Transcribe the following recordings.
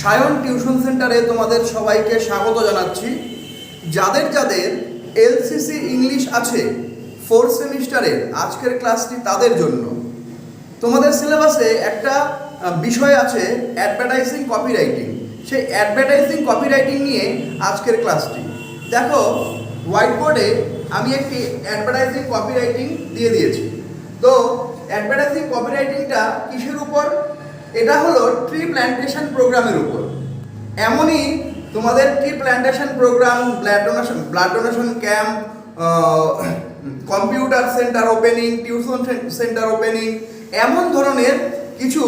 Sayan tuition সেন্টারে তোমাদের সবাইকে স্বাগত জানাচ্ছি। যাদের যাদের এলসিসি ইংলিশ আছে ফোর্থ সেমিস্টারের আজকের ক্লাসটি তাদের জন্য। তোমাদের সিলেবাসে একটা বিষয় আছে অ্যাডভার্টাইজিং কপিরাইটিং সেই অ্যাডভার্টাইজিং কপিরাইটিং নিয়ে আজকের ক্লাসটি। দেখো হোয়াইট বোর্ডে আমি একটি অ্যাডভার্টাইজিং কপিরাইটিং দিয়ে দিয়েছি। তো অ্যাডভার্টাইজিং কপিরাইটিংটা কিসের উপর? এটা হলো ট্রি প্ল্যান্টেশন প্রোগ্রামের উপর। এমনই তোমাদের tree plantation programme blood donation blood donation camp computer centre opening tuition centre opening এমন ধরনের কিছু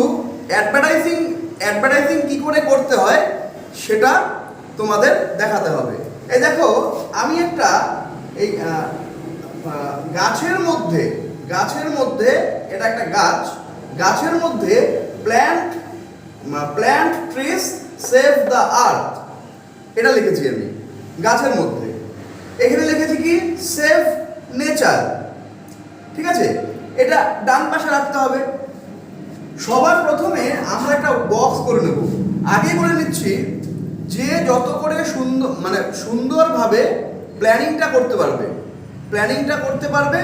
অ্যাডভার্টাইজিং অ্যাডভার্টাইজিং কী করে করতে হয় সেটা তোমাদের দেখাতে হবে। এই দেখো, আমি একটা এই গাছের মধ্যে গাছের মধ্যে, এটা একটা গাছ, গাছের মধ্যে plant plant trees save the earth এটা লিখেছি আমি, গাছের মধ্যে। এখানে লিখেছি কি? সেভ নেচার ঠিক আছে? এটা ডান পাশে রাখতে হবে। সবার প্রথমে আমরা একটা বক্স করে নেব। আগে করে নিচ্ছি যে যত করে সুন্দর মানে সুন্দরভাবে প্ল্যানিংটা করতে পারবে, প্ল্যানিংটা করতে পারবে,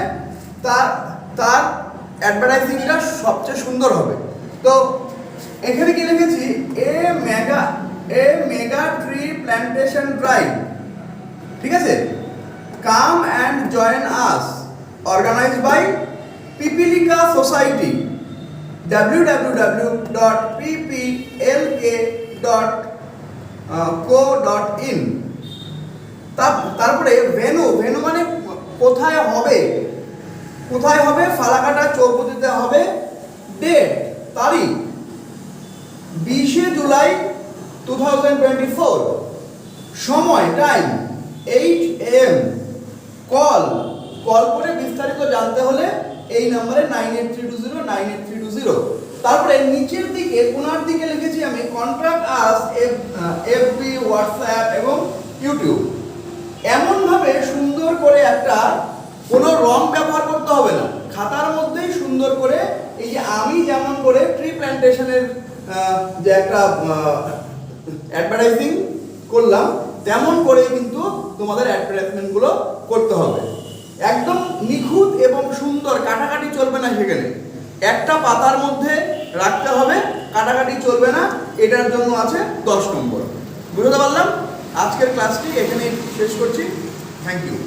তার তার অ্যাডভার্টাইজিংটা সবচেয়ে সুন্দর হবে। তো এখানে কি লিখেছি? A mega a mega tree plantation drive ঠিক আছে? Come and join us organise by Pipilika society www.pplk.co.in তারপরে ভেনু ভেনু মানে কোথায় হবে? কোথায় হবে? ফালাকাটা চৌপতিতে হবে। ডেট তারিখ? বিশে July two thousand twenty four সময় time eight AM call call করে বিস্তারিত জানতে হলে এই নম্বরে nine eight three two zero nine eight three two zero তারপরে নিচের দিকে, কোনার দিকে লিখেছি আমি কন্ট্যাক্ট আস এফবি হোয়াটসঅ্যাপ এবং ইউটিউব এমনভাবে সুন্দর করে একটা কোনো রং ব্যবহার করতে হবে না। খাতার মধ্যেই সুন্দর করে এই যে আমি যেমন করে ট্রি প্ল্যান্টেশনের যে একটা অ্যাডভার্টাইজিং করলাম, তেমন করে কিন্তু তোমাদের অ্যাডভার্টাইজমেন্টগুলো করতে হবে। একদম নিখুঁত এবং সুন্দর, কাটাকাটি চলবে না সেখানে। একটা পাতার মধ্যে রাখতে হবে, কাটাকাটি চলবে না, এটার জন্য আছে দশ নম্বর। বুঝতে পারলাম? আজকের ক্লাসটি এখানে শেষ করছি। Thank you